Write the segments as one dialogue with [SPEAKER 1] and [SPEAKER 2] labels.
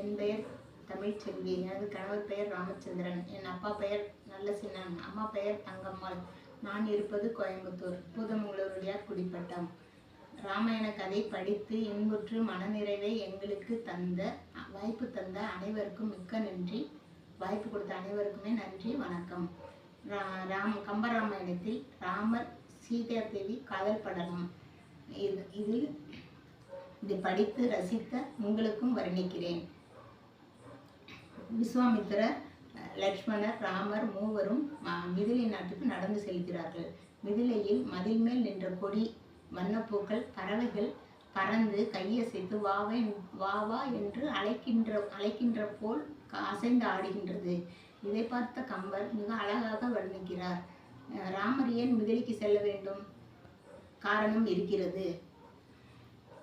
[SPEAKER 1] என் பெயர் தமிழ்ச்செல்வி எனது கணவர் பெயர் ராமச்சந்திரன். என் அப்பா பெயர் நல்ல சின்னன் அம்மா பெயர் தங்கம்மாள். நான் இருப்பது கோயம்புத்தூர். பூதமங்களூர் குடிப்பட்டம். ராமாயண கதை படித்து இன்புற்று மனநிறைவை எங்களுக்கு தந்த வாய்ப்பு தந்த அனைவருக்கும் மிக்க நன்றி. வாய்ப்பு கொடுத்த அனைவருக்குமே நன்றி. வணக்கம். ரா- ராம் கம்பராமாயணத்தில் ராமர் சீதா தேவி காதல் படலம். இது இதில் இதை படித்து ரசித்த உங்களுக்கும் வர்ணிக்கிறேன். விஸ்வாமித்திரர் லக்ஷ்மணர் ராமர் மூவரும் மிதிலை நாட்டுக்கு நடந்து செல்கிறார்கள். மிதிலையில் மதில் மேல் நின்ற கொடி வண்ணப்பூக்கள் பறவைகள் பறந்து கையசைத்து வாவை வா வா என்று அழைக்கின்ற அழைக்கின்ற போல் க- அசைந்து ஆடுகின்றது. இதை பார்த்த கம்பர் மிக அழகாக வர்ணிக்கிறார். ராமர் ஏன் மிதிலைக்கு செல்ல வேண்டும்? காரணம் இருக்கிறது.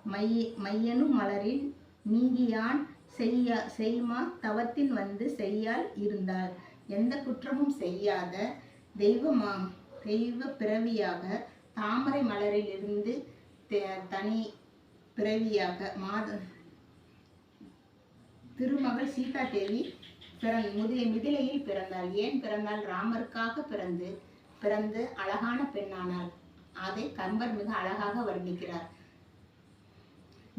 [SPEAKER 1] மைய மையனு மலரில் நீங்கியான் செய்யா செய்மா தவத்தின் வந்து செய்யால் இருந்தால் எந்த குற்றமும் செய்யாத தெய்வமாம். தெய்வ பிறவியாக தாமரை மலரிலிருந்து தனி பிறவியாக மாத திருமகள் சீதா தேவி பிறந் முதி மிதிலையில் பிறந்தாள். ஏன் பிறந்தாள்? ராமருக்காக பிறந்து பிறந்து அழகான பெண்ணானாள். அதை கம்பர் மிக அழகாக வர்ணிக்கிறார்.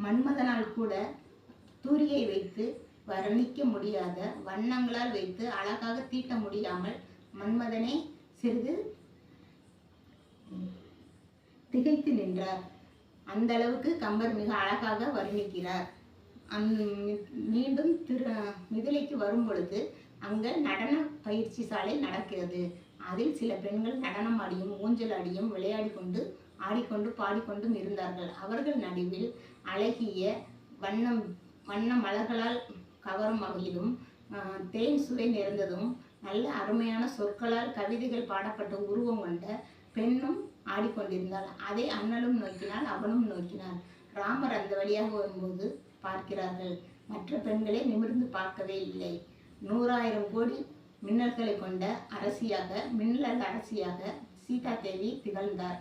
[SPEAKER 1] மன்மதனால் கூட தூரியை வைத்து வர்ணிக்க முடியாத வண்ணங்களால் வைத்து அழகாக தீட்ட முடியாமல் மன்மதனை சிறிது திகைத்து நின்றார். அந்த அளவுக்கு கம்பர் மிக அழகாக வர்ணிக்கிறார். அந் மீண்டும் திரு மிதிலைக்கு வரும் பொழுது அங்கே நடன பயிற்சி சாலை நடக்கிறது. அதில் சில பெண்கள் நடனம் ஆடியும் ஊஞ்சல் ஆடியும் விளையாடி கொண்டு ஆடிக்கொண்டு பாடிக்கொண்டும் இருந்தார்கள். அவர்கள் நடுவில் அழகிய வண்ணம் வண்ண மலர்களால் கவரும் வகையிலும் தேன் சுவை நிறைந்ததும் நல்ல அருமையான சொற்களால் கவிதைகள் பாடப்பட்ட உருவம் கொண்ட பெண்ணும் ஆடிக்கொண்டிருந்தாள். அதை அண்ணலும் நோக்கினாள் அவனும் நோக்கினார். ராமர் அந்த வழியாக வரும்போது பார்க்கிறார்கள். மற்ற பெண்களை நிமிர்ந்து பார்க்கவே இல்லை. நூறாயிரம் கோடி மின்னல்களை கொண்ட அரசியாக மின்னல் அரசியாக சீதா தேவி திகழ்ந்தார்.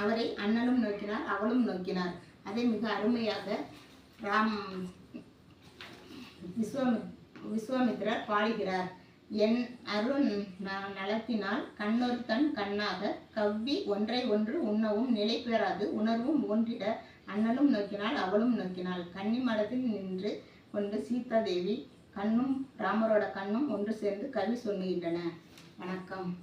[SPEAKER 1] அவரை அண்ணனும் நோக்கினார் அவளும் நோக்கினார். அதை மிக அருமையாக ராம் விஸ்வாமி விஸ்வாமித்திரர் பாடுகிறார். என் அருண் ந- நலத்தினால் கண்ணொரு தன் கண்ணாக கவ்வி ஒன்றை ஒன்று உண்ணவும் நிலை பெறாது உணர்வும் ஒன்றிட அண்ணனும் நோக்கினாள் அவளும் நோக்கினாள் கன்னி மடத்தில் நின்று கொண்டு சீதா தேவி கண்ணும் ராமரோட கண்ணும் ஒன்று சேர்ந்து கல்வி சொல்லுகின்றன. வணக்கம்.